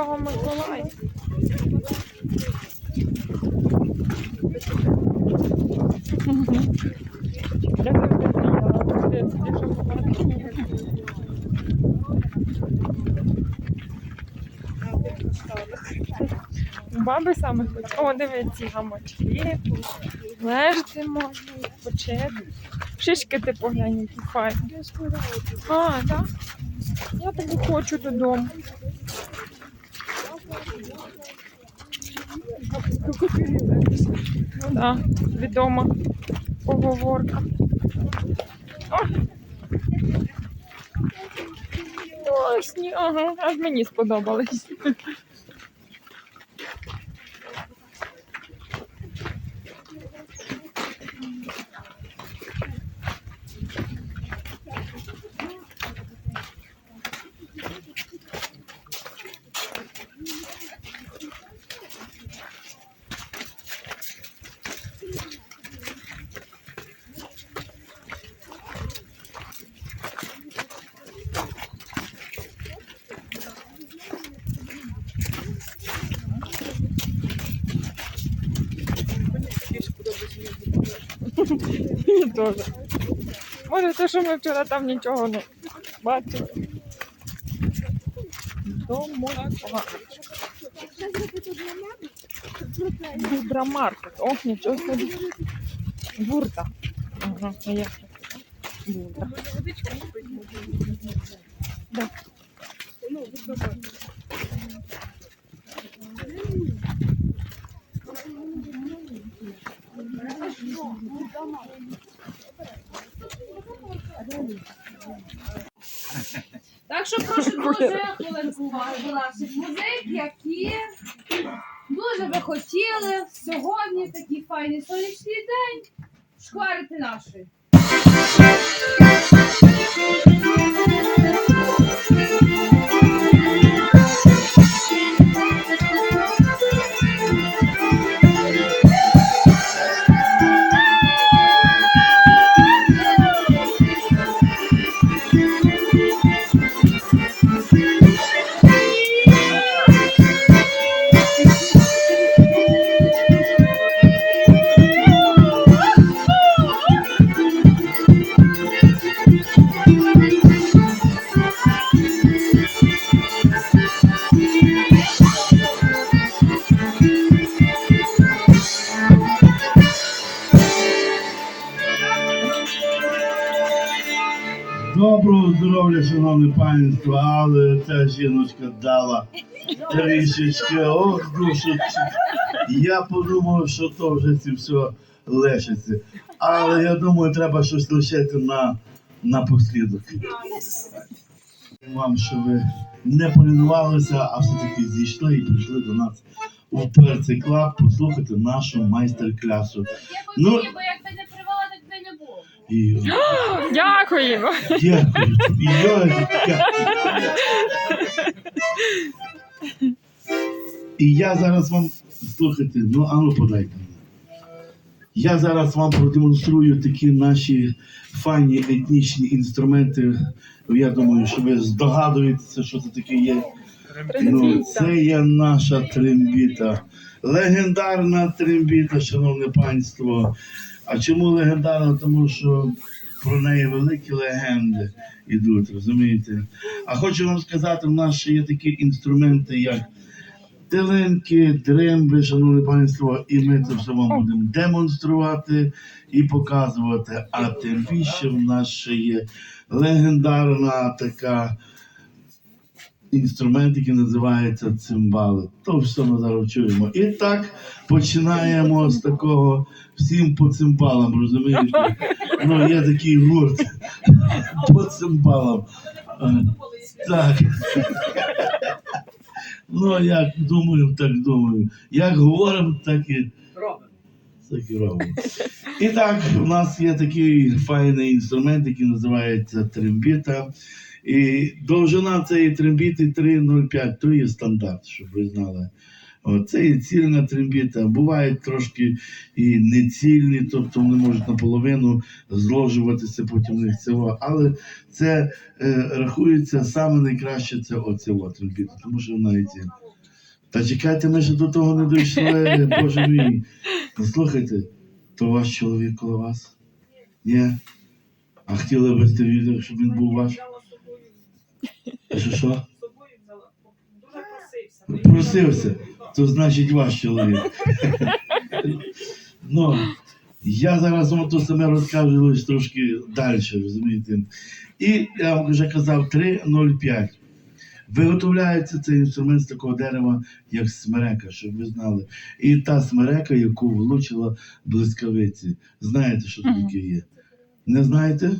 Святого Миколая. Баби саме хоче. О, дивись, ці гамачки. Лежати можна, відпочити. Шишки ти поглянь, які файні. А, так? Я тобі хочу додому. Да, відома поговорка. О! Точні, ага, аж мені сподобались. Мені теж. Може, те, що ми вчора там нічого не бачили. Домо Гудрамаркет. Ох, нічого собі. Бурта. Ага, як? Бурта. Так Sim. Здоров'я, шановне панство, але ця жіночка дала трішечки ох, душу. Я подумав, що то вже це все лишиться. Але я думаю, треба щось лишити на, на послідок. Вам, що ви не полінувалися, а все-таки зійшли і прийшли до нас у перцей клаб послухати нашу майстер-клясу. Ну- І Дякуємо. дякую тобі, дякую. І я зараз вам слухайте, ну ану подайте. Я зараз вам продемонструю такі наші файні етнічні інструменти. Я думаю, що ви здогадуєтеся, що це таке є. Ну, це є наша трембіта. Легендарна трембіта, шановне панство. А чому легендарна? Тому що про неї великі легенди йдуть, розумієте? А хочу вам сказати, в нас ще є такі інструменти, як Теленки, дремби, шановне панство, і ми це все вам будемо демонструвати і показувати. А тим більше в нас ще є легендарна така інструмент, який називається цимбали. То все ми зараз чуємо. І так починаємо з такого всім по цимбалам, розумієте? Ну, є такий гурт по цимбалам. Так. Ну, як думаю, так думаю. Як говоримо, так і так і робимо. І так, у нас є такий файний інструмент, який називається трембіта. І довжина цієї трембіти 3,05, то є стандарт, щоб ви знали. О, Це є цільна трембіта. Бувають трошки і нецільні, тобто вони можуть наполовину зложуватися потім в них цього. Але це е, рахується саме найкраще це оця от трембіта, тому що вона є цільна. Та чекайте, ми ще до того не дійшли, боже мій. Слухайте, то ваш чоловік коло вас? Ні. А хотіли б щоб він був ваш? Взяла з собою, Що що? взяла. Дуже просився. Просився, то значить ваш чоловік. ну, я зараз вам то саме розкажу лише трошки далі, розумієте. І я вам вже казав 3,05. Виготовляється цей інструмент з такого дерева, як смерека, щоб ви знали. І та смерека, яку влучила блискавиці. Знаєте, що це таке є? Не знаєте?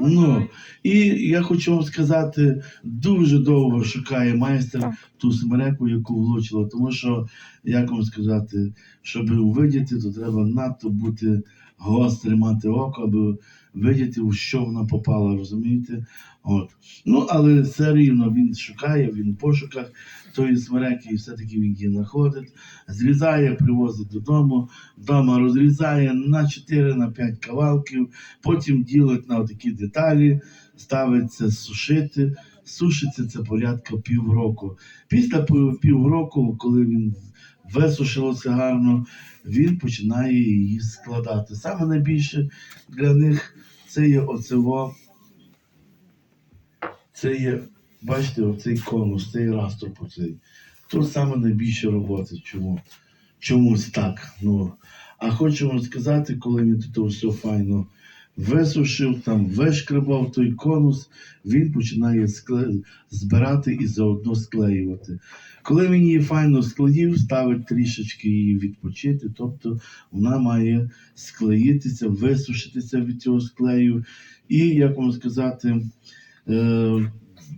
Ну, і я хочу вам сказати, дуже довго шукає майстер ту смереку, яку влучила. Тому що, як вам сказати, щоб увидіти, то треба надто бути гострим, мати око, аби видіти, у що вона попала, розумієте? От. Ну, але все рівно він шукає, він в пошуках тої смереки, і все-таки він її знаходить, зрізає, привозить додому, вдома розрізає на 4 на 5 кавалків, потім ділить на такі деталі, ставиться сушити. Сушиться це порядка півроку. Після півроку, коли він висушилося гарно, він починає її складати. Саме найбільше для них це є оцево, це є, бачите, оцей конус, цей раструб оцей. Тут саме найбільше роботи. Чому? Чомусь так. Ну. А хочу вам сказати, коли він тут все файно висушив, там вишкрабав той конус, він починає скле... збирати і заодно склеювати. Коли він її файно склеїв, ставить трішечки її відпочити, тобто вона має склеїтися, висушитися від цього склею, і, як вам сказати, е...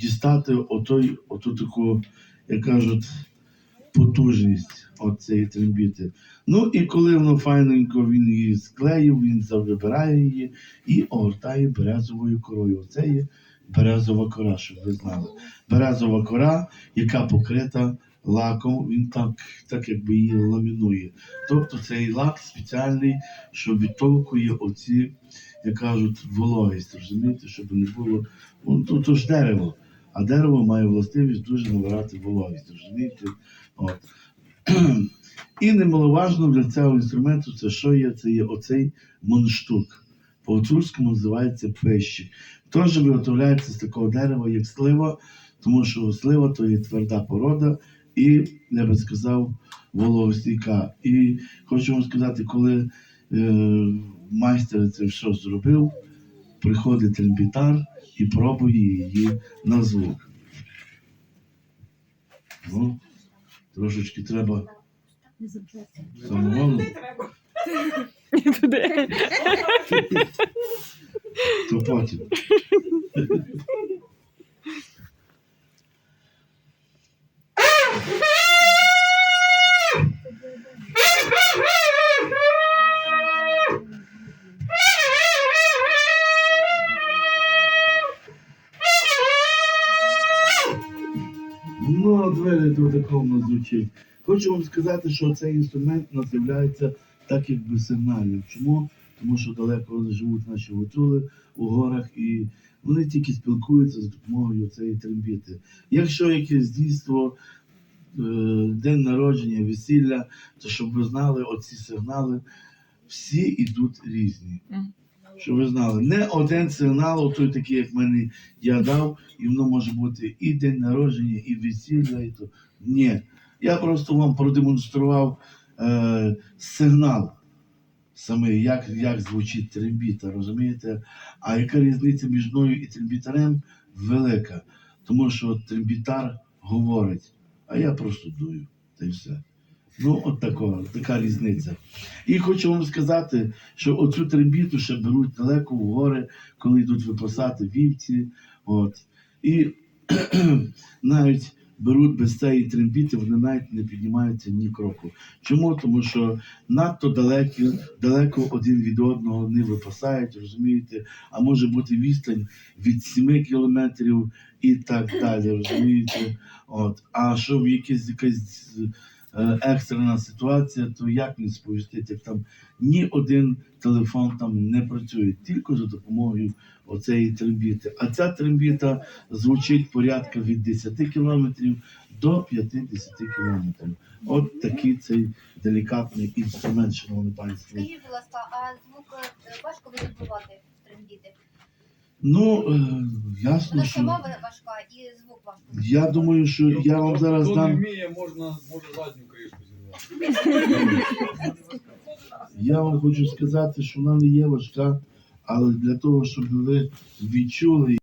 дістати отой, оту таку, як кажуть, потужність от цієї трембіти. Ну і коли воно файненько він її склеїв, він вибирає її і огортає березовою корою. Це є березова кора, щоб ви знали. Березова кора, яка покрита лаком, він так, так якби її ламінує. Тобто цей лак спеціальний, що відтолкує оці, як кажуть, вологість, розумієте, щоб не було. Ну, то ж дерево. А дерево має властивість дуже набирати вологість, розумієте? От. І немаловажно для цього інструменту, це що є? Це є оцей мундштук. По-гуцульському називається пещик. Теж виготовляється з такого дерева, як слива, тому що слива то є тверда порода і, я би сказав, вологостійка. І хочу вам сказати, коли е, майстер це все зробив, приходить трембітар і пробує її на звук. Ну, трошечки треба. І туди. то потім. Хочу вам сказати, що цей інструмент називається так, якби сигнальним. Чому? Тому що далеко живуть наші гуцули у горах, і вони тільки спілкуються за допомогою цієї трембіти. Якщо якесь дійство, е, день народження, весілля, то щоб ви знали, оці сигнали всі йдуть різні. Щоб ви знали, не один сигнал, той такий, як мене я дав, і воно може бути і день народження, і весілля, і то. Ні. Я просто вам продемонстрував е, сигнал саме, як, як звучить трембіта, розумієте? А яка різниця між мною і трембітарем? Велика. Тому що трембітар говорить, а я просто дую. Та й все. Ну, от такого, така різниця. І хочу вам сказати, що оцю трембіту ще беруть далеко в гори, коли йдуть випасати вівці. От. І навіть беруть без цієї трембіти, вони навіть не піднімаються ні кроку. Чому? Тому що надто далекі, далеко один від одного не випасають, розумієте, а може бути відстань від 7 кілометрів і так далі, розумієте. От. А щоб якесь якесь е, екстрена ситуація, то як він сповістить, як там ні один телефон там не працює, тільки за допомогою оцеї трембіти. А ця трембіта звучить порядка від 10 кілометрів до 50 кілометрів. От такий цей делікатний інструмент, шановні панство. Скажіть, будь ласка, а звук е, важко відбувати трембіти? Ну, е, ясно, Вона що сама важка і звук важко. я думаю, що я вам зараз Хто не дам. вміє, можна, може задню кришку зірвати. Я вам хочу сказати, що вона не є важка, але для того, щоб ви відчули.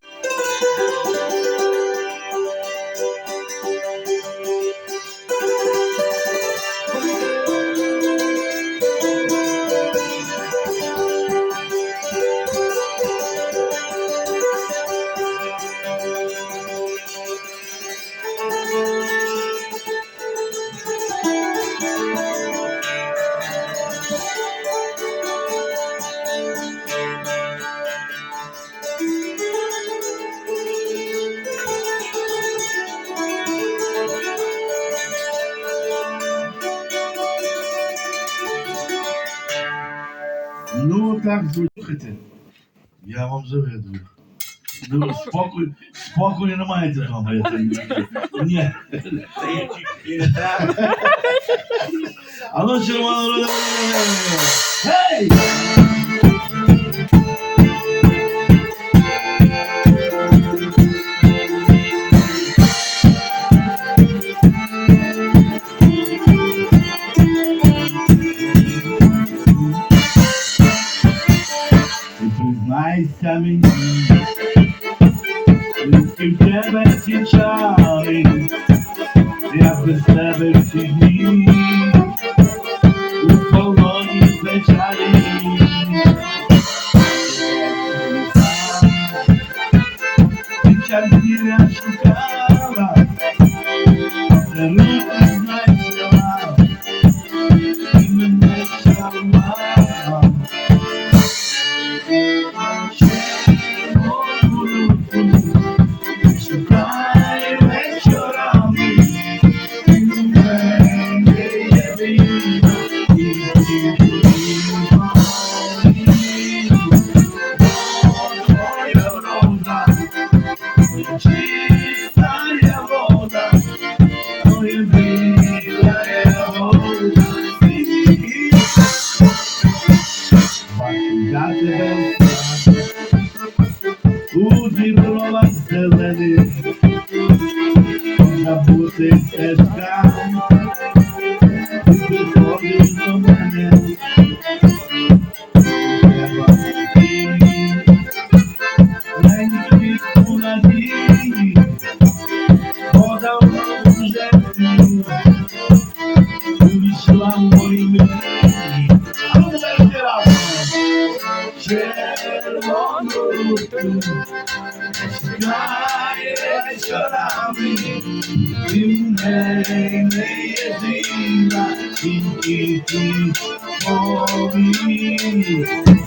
Ну так, слухайте. Я вам завидую. Ну, спокою, спокою не маєте вдома, я так бачу. Ні. А ну, червона рода. Гей! Sen bir yaşlı me.